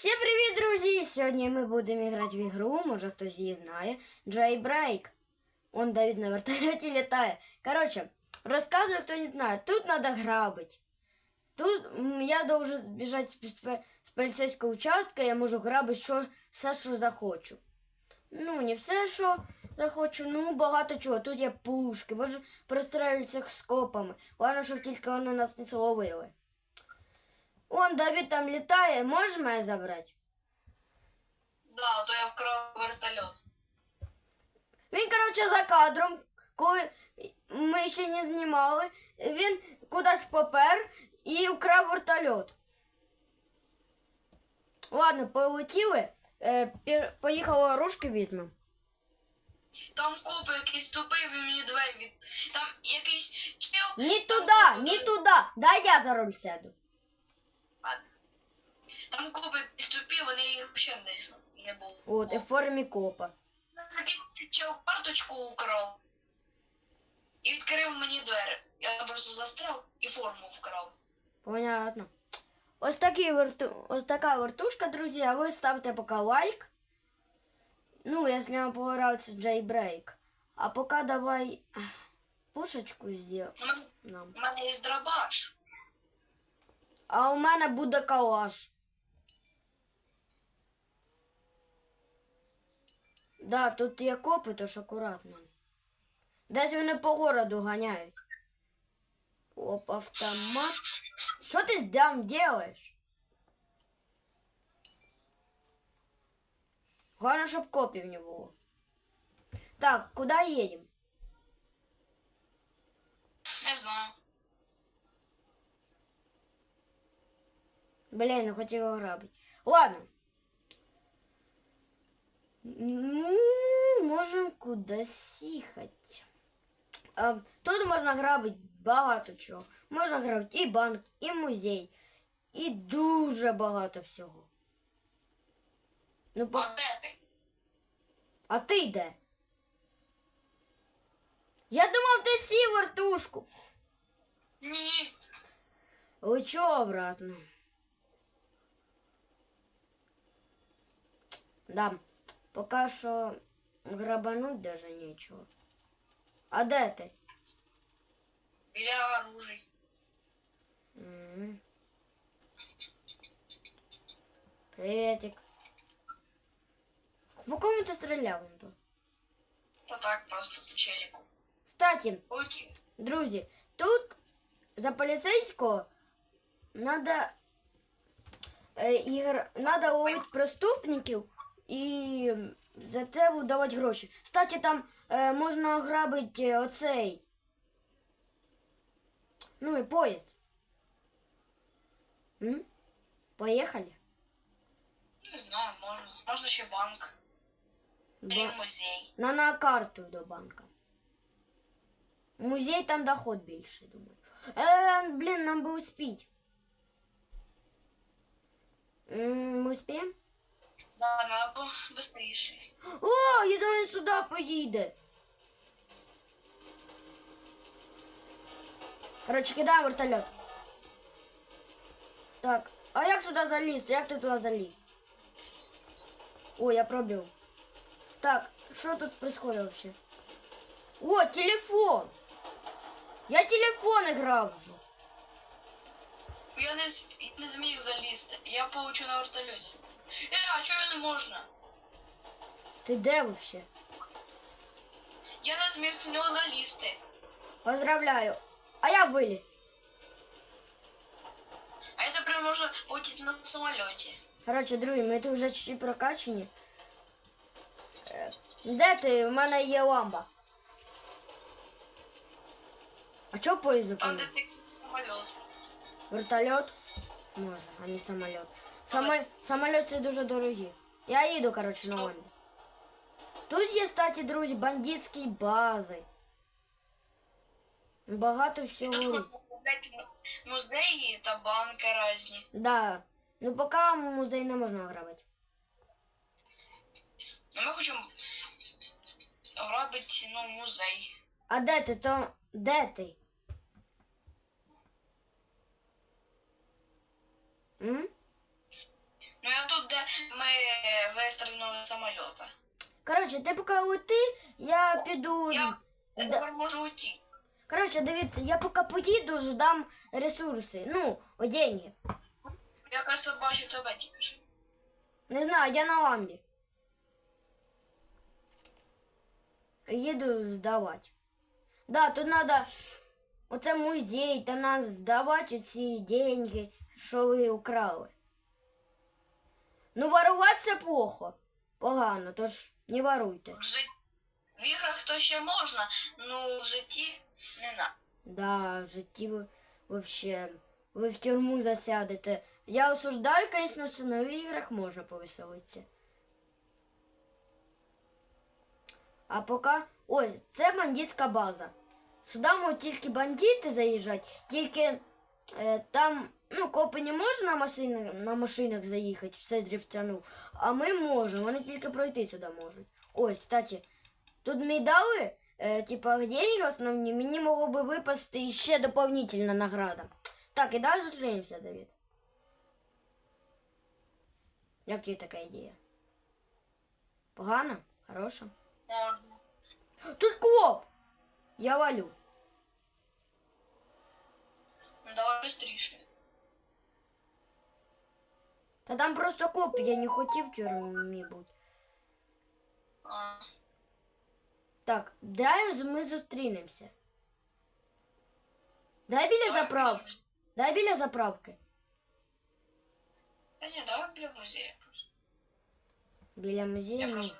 Всім привіт, друзі! Сьогодні ми будемо грати в ігру, може хтось її знає. Jailbreak. Он Давид на вертольоті літає. Короче, розказую, хто не знає. Тут надо грабить. Тут я должен бежать з, поліцейського участка, я можу грабити що, все, що захочу. Ну, не все, що захочу, ну багато чого. Тут є пушки, можу пристрелюватися з копами. Головне, щоб тільки вони нас не зловили. Он Давид там літає, можеш мене забрати? Да, то я вкрав вертольот. Він, коротше, за кадром, коли ми ще не знімали, він кудись попер і вкрав вертольот. Ладно, полетіли. Е, пі- поїхали ружки візьмемо. Там копи якийсь тупий, він мені двері від. Там якийсь чел. Ні туди, ні туди. Дай я за руль сяду. Ладно. Там копи якісь тупі, вони їх взагалі не, не було. От, і в формі копа. Якийсь чел карточку украв. І відкрив мені двері. Я просто застряв і форму вкрав. Понятно. Ось, такі верту... Ось така вертушка, друзі, а ви ставте поки лайк. Ну, якщо вам понравиться Jailbreak. А поки давай ах, пушечку зробимо У мене, нам. у мене є дробаш. А у мене буде калаш. Да, тут є копи, тож акуратно. Десь вони по городу ганяють. Оп, автомат. Що ти там делаешь? Главное, щоб копів не було. Так, куди їдемо? Не знаю. Блін, не хотів грабити. Ладно. Ну, можемо кудись їхати. А, тут можна грабити багато чого. Можна грабити і банк, і музей, і дуже багато всього. Ну, по... А де ти? А ти де? Я думав, ти сів вертушку. Ні. Лечу обратно. Да, пока що грабануть даже нічого. А де ти? Біля оружий. М. Приветик. По кому ти стріляв? он тут? Та так просто по челіку. Кстати, Полетів. Друзі, тут за поліцейського надо, е, ігр, надо ловити преступників І за це давати гроші. Кстати, там е, можна ограбити е, оцей. Ну і поїзд. М? Поїхали. Не знаю, можна. Можна ще банк. Ба- музей. На, на карту до банка. Музей там доход більше, думаю. Е, блін, нам би успіть. М, Ми успіємо? Да, надо быстріше. О, я думаю, він сюди поїде. Короче, кидай вертольот. Так, а як сюди заліз? Як ти туди заліз? О, я пробив. Так, що тут происходит вообще? О, телефон! Я телефон играв вже. Я не, з- не зміг залізти. Я получу на вертольоті. Е, а чого не можна? Ти де вообще? Я не зміг в нього залізти. Поздравляю. А я виліз. А я тепер можу полетіти на самольоті. Коротше, друзі, ми тут вже чуть-чуть прокачені. Е, Де ти? У мене є ламба. А чого поїзд Там, де зупинив? ти самольот. Вертольот? Може, а не самоліт. Самоль... Самоліти дуже дорогі. Я їду, коротше, на ламбі. Тут є, кстати, друзі, бандитські бази. Багато всього. музеї та банки різні. Да. Ну поки музей не можна грабити. Ну, ми хочемо грабити, ну, музей. А де ти то? Де ти? М? Де ми вистрілили з самольота. Коротше, ти поки лети, я піду. Я тепер можу уйти. Коротше, дивіться, я поки поїду, ждам ресурси. Ну, деньги. Я кажется, бачу тебе тільки що. Не знаю, я на ламбі. Їду здавати. Да, тут надо. Оце музей, там надо здавати оці деньги, що ви украли. Ну, ворувати це плохо. Погано, тож не воруйте. В житті. В іграх то ще можна, ну в житті не на. Да, в житті ви вообще. Ви в тюрму засядете. Я осуждаю, звісно, що на іграх можна повеселитися. А поки. Ось, це бандитська база. Сюди можуть тільки бандити заїжджати, тільки е, там, ну, копи не можуть на машинах, на машинах заїхати, все дрифтянув. А ми можемо, вони тільки пройти сюди можуть. Ось, кстати, тут мені дали, е, типа, деньги основні, мені могло би випасти ще доповнительна награда. Так, і далі зустрінемося, Давід. Як тобі така ідея? Погано? Хороша? Можна. Тут коп! Я валю. Ну давай швидше. Та там просто коп, я не хотів в тюрмі бути. А, Так, дай ми зустрінемося. Дай біля заправки. Дай біля заправки. Та ні, давай біля музею. Біля Я музею. ну. просто.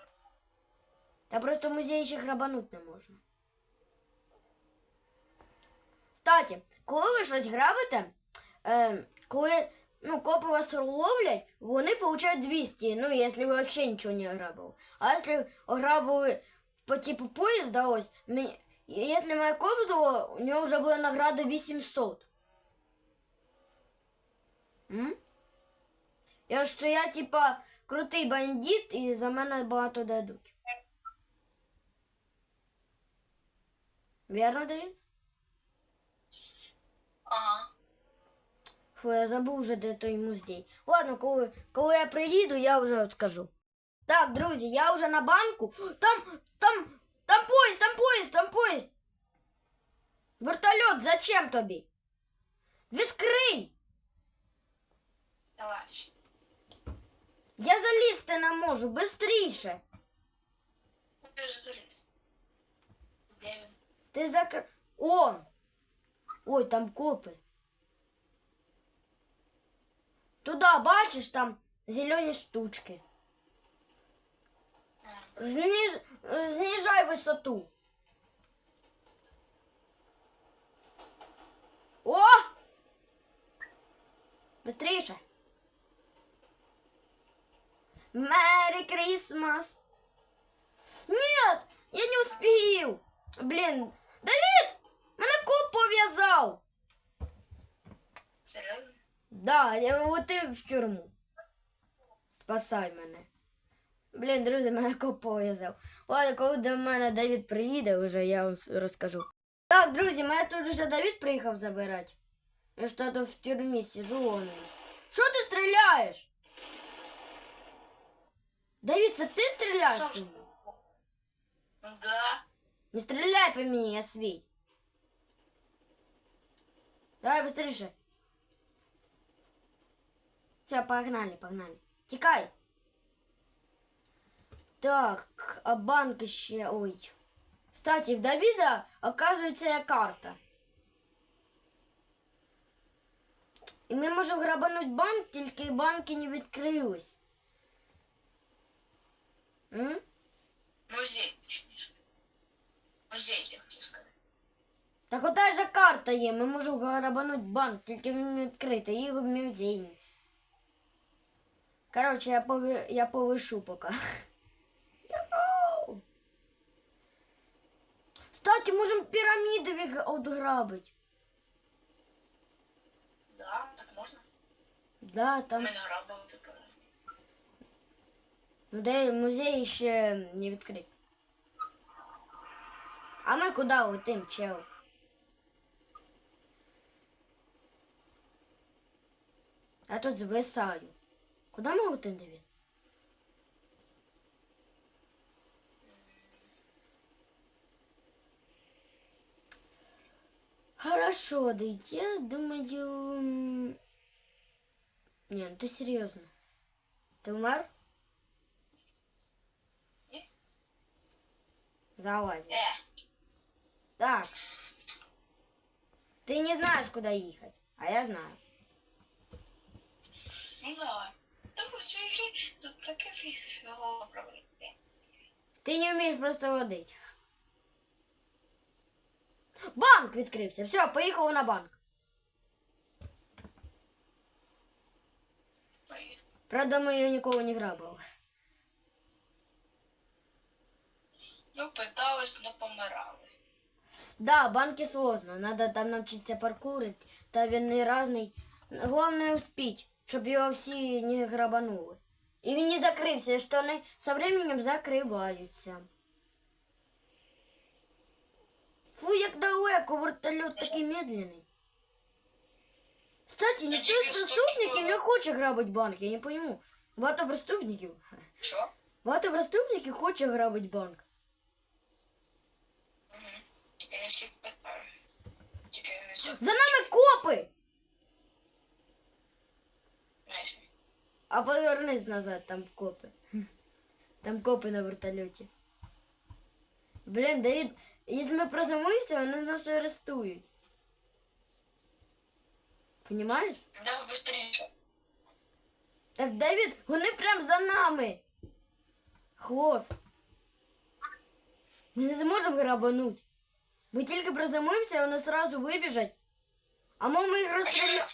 Та просто музей ще грабануть не можна. Кстати, коли ви щось грабите, е, коли ну, копи вас ловлять, вони получають 200, ну, якщо ви взагалі нічого не ограбили. А якщо ограбили по типу поїзда, ось, мені, якщо мене коп зло, у нього вже буде награда 800. М? Я що я, типа, крутий бандит і за мене багато дадуть. Вірно, Давид? Ага. Фу, я забув вже, де той музей. Ладно, коли, коли я приїду, я вже скажу. Так, друзі, я вже на банку. Там, там, там поїзд, там поїзд, там поїзд. Вертольот, зачем тобі? Відкрий! Давай. Я залізти не можу, бистріше. Ти закр... О! Ой, там копи. Туда, бачиш, там зелені штучки. Зниж... Знижай висоту. О! Быстріше. Merry Christmas. Нет, я не успів. Блін, Давид, мене коп пов'язав. Серйозно? Да, я влетив в тюрму. Спасай мене. Блін, друзі, мене коп пов'язав. Ладно, коли до мене Давід приїде, вже я вам розкажу. Так, друзі, мене тут вже Давід приїхав забирати. Я ж тут в тюрмі сижу он. Що ти стріляєш? Давід, це ти стріляєш? мені? Да. Не стреляй по мне, я свій. Давай быстрее. Все, погнали, погнали. Тікай. Так, а банк ще. Ой. Кстати, в Давида, оказується, є карта. І ми можемо грабануть банк, тільки банки не відкрились. М? Музей, точніше. Музей, я хотів сказати. Так ота же карта є, ми можемо грабануть банк, тільки він не відкритий, і в музейні. Коротше, я, пови... я повишу поки. Яу! Кстати, можемо піраміду відг- отграбить. Да, так можна. Да, там Ми тепер. де музей ще не відкрит. А ми куди летим, чел? Я тут звисаю. Куда мы летим, Давид? Хорошо, я думаю... Не, ну ты серьезно. Ты умер? Залазь. Е, Так. Ты не знаешь, куда ехать, а я знаю. ну давай. Тому в цій грі тут таке фігово проблеми. Ти не вмієш просто водити. Банк відкрився. Все, поїхали на банк. Правда, ми її ніколи не грабили. Ну, питались, не помирали. Да, банки сложно. Надо там навчитися паркурити. Та він не разний. Головне успіть, щоб його всі не грабанули. І він не закрився, що вони со временем закриваються. Фу, як далеко, вертольот такий медленний. Кстати, ніхто з преступників не хоче грабити банк, я не пойму. Багато преступників. Що? Багато преступників хоче грабити банк. За нами копи! А повернись назад, там копи. Там копи на вертольоті. Блін, Давид, якщо ми приземлимося, вони нас арестують. Понимаєш? Да, быстрее. Так, Давид, вони прям за нами. Хвост. Ми не зможемо грабануть. Ми тільки приземлимося, вони сразу вибіжать. А ми їх розстріляємо.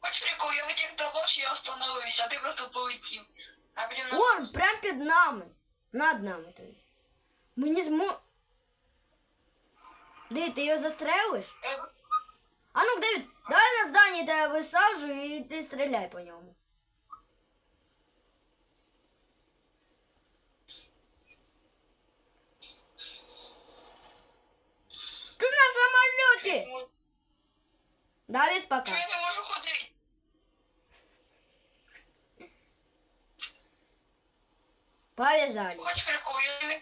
Хоч прикол, я витяг до вас, я остановився, а ти просто полетів. А потім на... Вон, прям під нами. Над нами, то есть. Ми не змо... Ди, ти його застрелиш? Е, А ну, Давид, давай на здані тебе висаджу і ти стріляй по ньому. Ти на самоліті! ну, Давид, пока. Чого я не можу Повязали. Хоч прикол, я не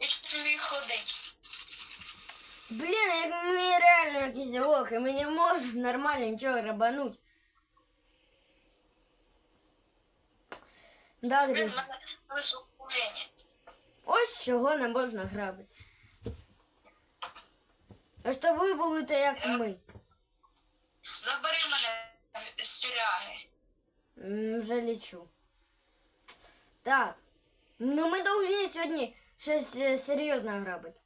я чуть не міг ходити. Блін, як ми реально якісь лохи, ми не можемо нормально нічого рабануть. Да, Блін, в мене високування. Ось чого не можна грабити. А щоб ви були то як ми. Забери мене з тюряги. М, Вже лічу. Так. Ну ми повинні сьогодні щось е, серйозне грабити.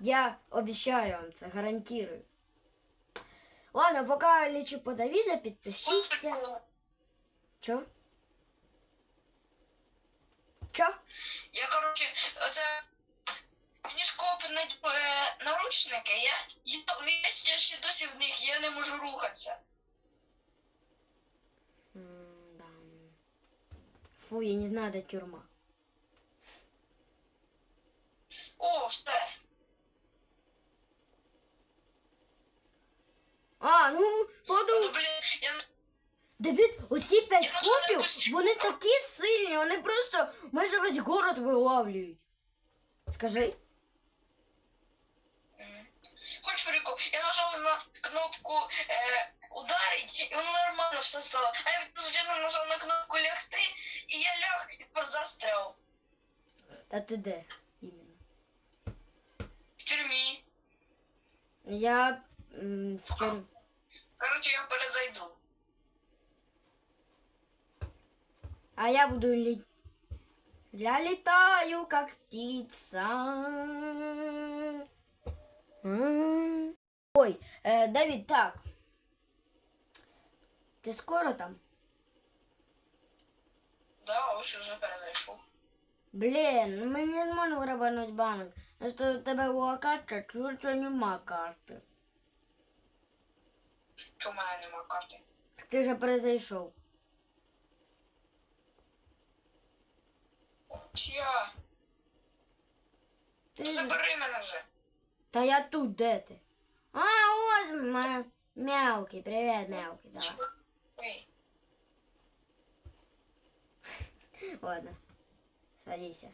Я обіцяю вам це, гарантирую. Ладно, поки я лічу по Давіда, Хоч підпишіться. Чо? Чо? Я, коротше, оце... Мені ж копи на е, наручники, я, я, я ще досі в них, я не можу рухатися. М, да. Фу, я не знаю, де тюрма. О, все. А, ну, Ну, подумай. блін, я... Давід, оці п'ять Я просто не копів, вони такі сильні, вони просто майже весь город вилавлюють. Скажи. Мгм. Хоч прикол, я нажав на кнопку е, ударить, і воно нормально все стало. А я звичайно нажав на кнопку лягти, і я ляг і тепер застряв Та ти де іменно? в тюрмі. Я м, в тюрмі. Коротше, я перезайду. А я буду лі... Я летаю, как птица. М. Ой, э, Давид, так. Ты скоро там? Да, ось уже перезайшов. Блін, ми не зможемо грабануть банк. Якщо у тебе була карта, то нема карти. Чому в мене нема карти? Ти же перезайшов. Я. Ти... Забери мене вже. Та я тут, де ти? А, ось мене. Мелкий, привет, мелкий, давай. Ой, Ладно. Садися.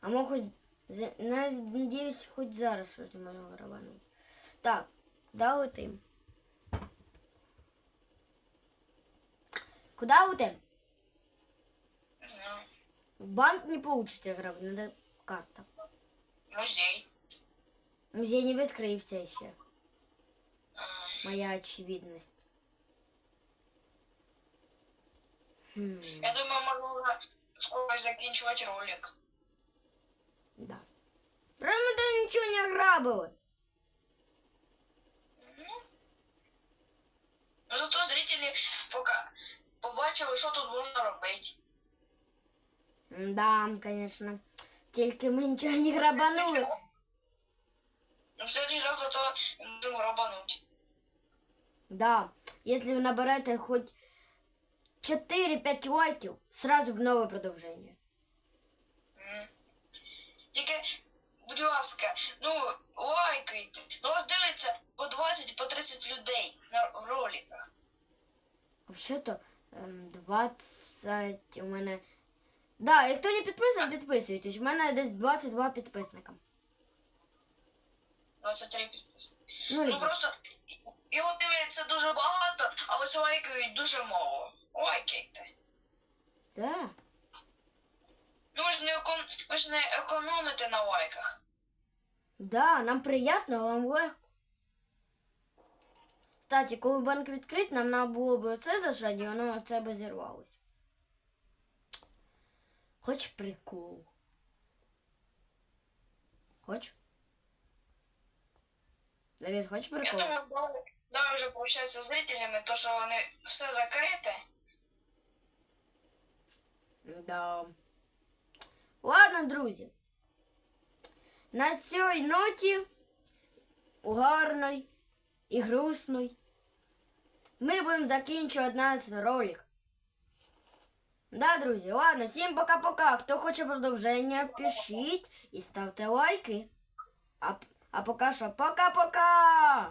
А мог хоть... за- на- Надіюсь, хоч зараз щось можна грабанути. Так, куди летим? Куди летим? не знаю. В банк не получится грабить, надо карта. Музей. Музей не відкрився ще. А, Моя очевидность. Я думаю, можна скоро закінчувати ролик. да. Правда, ми там нічого не грабили. Ну зато зрителі пока побачили, що тут можна робити. Да, конечно. Тільки ми нічого не грабанули. Ну, в следующий раз зато можемо грабануть. Да, если вы набираете хоть 4-5 лайків, сразу в нове продовження. Тільки, будь ласка, ну, лайкайте. Ну, вас дивиться по 20, по 30 людей на в роликах. Ем, 20 у мене. Да, і хто не підписаний, підписуйтесь. У мене десь 22 підписника. 23 підписники. Ну, Ну просто його дивиться дуже багато, а ось лайкають дуже мало. Лайкайте. да. Ну ж не екон... ви ж не економите на лайках. Да, нам приємно, вам легко. Кстати, коли банк відкрит, нам треба було б оце зажати, і воно це б зірвалося. Хоч прикол. Хоч? Давид, хочеш Я прикол? думаю, давай, давай вже з зрителями, то що вони все закрите. Да. Ладно, друзі. На цій ноті гарної і грустної ми будемо закінчувати наш ролик. Да, друзі, ладно, всім пока-пока. Хто хоче продовження, пишіть і ставте лайки. А, а поки що пока-пока!